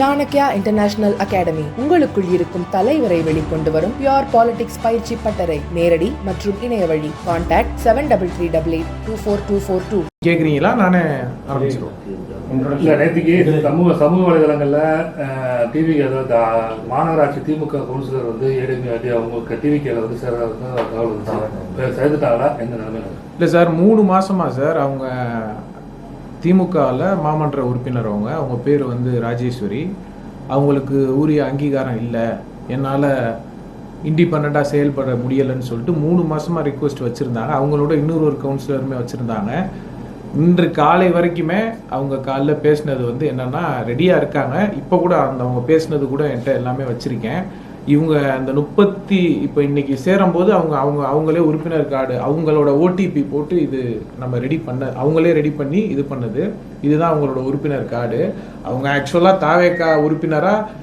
Chanakya international academy. உங்களுக்குள் இருக்கும் தலைவரை வெளிக்கொண்டு வரும் பியோர் பாலிடிக்ஸ் பயிற்சி பட்டறை. நேரடி மற்றும் இணைய வழி. Contact seven double three double eight two four two four two கேட்குறீங்களா நானே இல்ல நேற்றுக்கு சமூக சமூக வலைதளங்கள்ல டிவி அதாவது மாநகராட்சி திமுக கவுன்சிலர் வந்து ஏடிஎம் அவங்க டிவிக்கில் வந்து சேர்றதுக்கு தகவல் சேர்த்துட்டாங்களா எந்த நிலைமையில? இல்லை சார் மூணு மாசமா சார் அவங்க திமுகவில் மாமன்ற உறுப்பினர் அவங்க. அவங்க பேர் வந்து ராஜேஸ்வரி. அவங்களுக்கு உரிய அங்கீகாரம் இல்லை. என்னால் இண்டிபெண்ட்டாக செயல்பட முடியலைன்னு சொல்லிட்டு மூணு மாதமாக ரிக்வெஸ்ட் வச்சுருந்தாங்க. அவங்களோட இன்னொரு ஒரு கவுன்சிலருமே வச்சுருந்தாங்க. இன்று காலை வரைக்குமே அவங்க காலைல பேசினது வந்து என்னன்னா ரெடியாக இருக்காங்க. இப்போ கூட அந்த அவங்க பேசினது கூட என்கிட்ட எல்லாமே வச்சுருக்கேன். இவங்க அந்த முப்பத்தி இப்போ இன்னைக்கு சேரும்போது அவங்க அவங்க அவங்களே உறுப்பினர் கார்டு அவங்களோட ஓடிபி போட்டு இது நம்ம ரெடி பண்ண அவங்களே ரெடி பண்ணி இது பண்ணது. இதுதான் அவங்களோட உறுப்பினர் கார்டு. அவங்க ஆக்சுவலாக தாவேக்கா உறுப்பினராக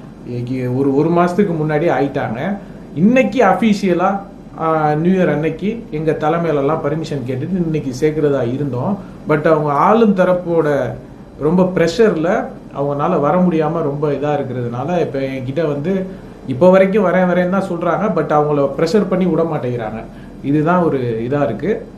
ஒரு ஒரு மாதத்துக்கு முன்னாடி ஆயிட்டாங்க. இன்னைக்கு அஃபீஷியலாக நியூ இயர் அன்னைக்கு எங்கள் தலைமையிலலாம் பர்மிஷன் கேட்டுட்டு இன்னைக்கு சேர்க்குறதா இருந்தோம். பட் அவங்க ஆளும் தரப்போட ரொம்ப ப்ரெஷரில் அவங்கனால வர முடியாமல் ரொம்ப இதாக இருக்கிறதுனால இப்போ என்கிட்ட வந்து இப்போ வரைக்கும் வரேன் வரேன் தான் சொல்கிறாங்க பட் அவங்கள ப்ரெஷர் பண்ணி விட மாட்டேங்கிறாங்க. இதுதான் ஒரு இதாக இருக்குது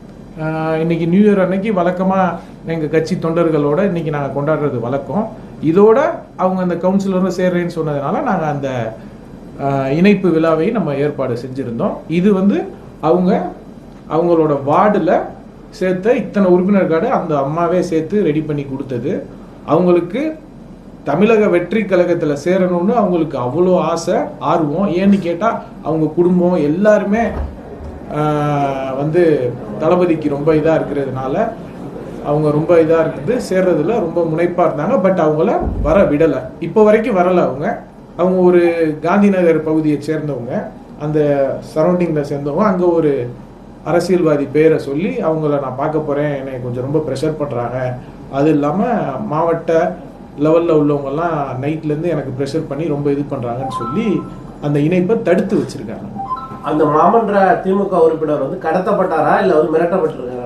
இன்னைக்கு நியூ இயர் அன்னைக்கு வழக்கமாக எங்கள் கட்சி தொண்டர்களோட இன்னைக்கு நாங்கள் கொண்டாடுறது வழக்கம். இதோட அவங்க அந்த கவுன்சிலரும் சேர்றேன்னு சொன்னதுனால நாங்கள் அந்த இணைப்பு விழாவையும் நம்ம ஏற்பாடு செஞ்சுருந்தோம். இது வந்து அவங்க அவங்களோட வார்டில் சேர்த்த இத்தனை உறுப்பினர் கார்டு அந்த அம்மாவே சேர்த்து ரெடி பண்ணி கொடுத்தது. அவங்களுக்கு தமிழக வெற்றி கழகத்தில் சேரணும்னு அவங்களுக்கு அவ்வளோ ஆசை ஆர்வம். ஏன்னு கேட்டால் அவங்க குடும்பம் எல்லாருமே வந்து தளபதிக்கு ரொம்ப இதாக இருக்கிறதுனால அவங்க ரொம்ப இதாக இருக்குது சேர்றதுல ரொம்ப முனைப்பாக இருந்தாங்க. பட் அவங்கள வர விடலை. இப்போ வரைக்கும் வரலை அவங்க. அவங்க ஒரு காந்தி நகர் பகுதியை சேர்ந்தவங்க. அந்த சரௌண்டிங்கில் சேர்ந்தவங்க. அங்கே ஒரு அரசியல்வாதி பேரை சொல்லி அவங்கள நான் பார்க்க போகிறேன் என்னை கொஞ்சம் ரொம்ப ப்ரெஷர் பண்ணுறாங்க அது இல்லாமல் மாவட்ட லெவலில் உள்ளவங்கெல்லாம் நைட்லேருந்து எனக்கு ப்ரெஷர் பண்ணி ரொம்ப இது பண்ணுறாங்கன்னு சொல்லி அந்த இணைப்பை தடுத்து வச்சுருக்காங்க. அந்த மாமன்ற திமுக உறுப்பினர் வந்து கடத்தப்பட்டாரா இல்லை வந்து மிரட்டப்பட்டிருக்காரா?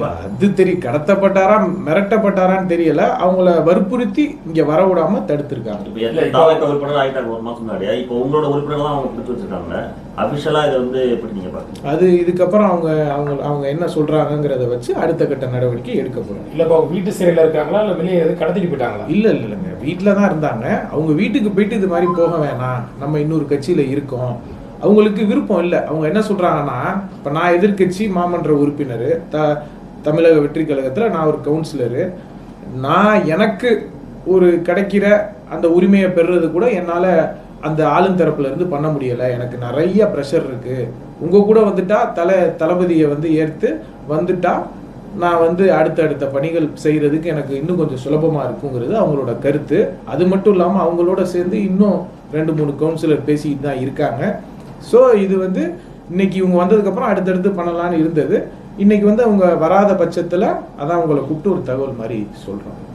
அது தெரியும் கடத்தப்பட்டாரா மிரட்டப்பட்டாரான்னு தெரியல. அவங்கள வற்புறுத்தி இங்கே வர விடாம தடுத்திருக்காங்க. அது இதுக்கப்புறம் அவங்க அவங்க அவங்க என்ன சொல்றாங்கங்கிறத வச்சு அடுத்த கட்ட நடவடிக்கை எடுக்க போறாங்க இல்ல இப்போ அவங்க வீட்டு சிறையில இருக்காங்களா? இல்ல வெளியே கடத்திட்டு போயிட்டாங்களா? இல்ல இல்ல இல்லைங்க. வீட்டில் தான் இருந்தாங்க. அவங்க வீட்டுக்கு போயிட்டு இது மாதிரி போக வேணாம். நம்ம இன்னொரு கட்சியில இருக்கோம். அவங்களுக்கு விருப்பம் இல்லை. அவங்க என்ன சொல்றாங்கன்னா இப்போ நான் எதிர்க்கட்சி மாமன்ற உறுப்பினர். த தமிழக வெற்றி கழகத்தில் நான் ஒரு கவுன்சிலரு நான் எனக்கு ஒரு கிடைக்கிற அந்த உரிமையை பெறுறது கூட என்னால் அந்த ஆளுந்தரப்புல இருந்து பண்ண முடியலை. எனக்கு நிறைய ப்ரெஷர் இருக்கு. உங்கள் கூட வந்துட்டா தலை தளபதியை வந்து ஏற்று வந்துட்டா நான் வந்து அடுத்தடுத்த பணிகள் செய்கிறதுக்கு எனக்கு இன்னும் கொஞ்சம் சுலபமாக இருக்குங்கிறது அவங்களோட கருத்து. அது மட்டும் இல்லாமல் அவங்களோட சேர்ந்து இன்னும் ரெண்டு மூணு கவுன்சிலர் பேசிக்கிட்டு தான் இருக்காங்க. ஸோ இது வந்து இன்னைக்கு இவங்க வந்ததுக்கப்புறம் அடுத்தடுத்து பண்ணலான்னு இருந்தது. இன்னைக்கு வந்து அவங்க வராத பட்சத்தில் அதான் அவங்கள கூப்பிட்டு ஒரு தகவல் மாதிரி சொல்கிறாங்க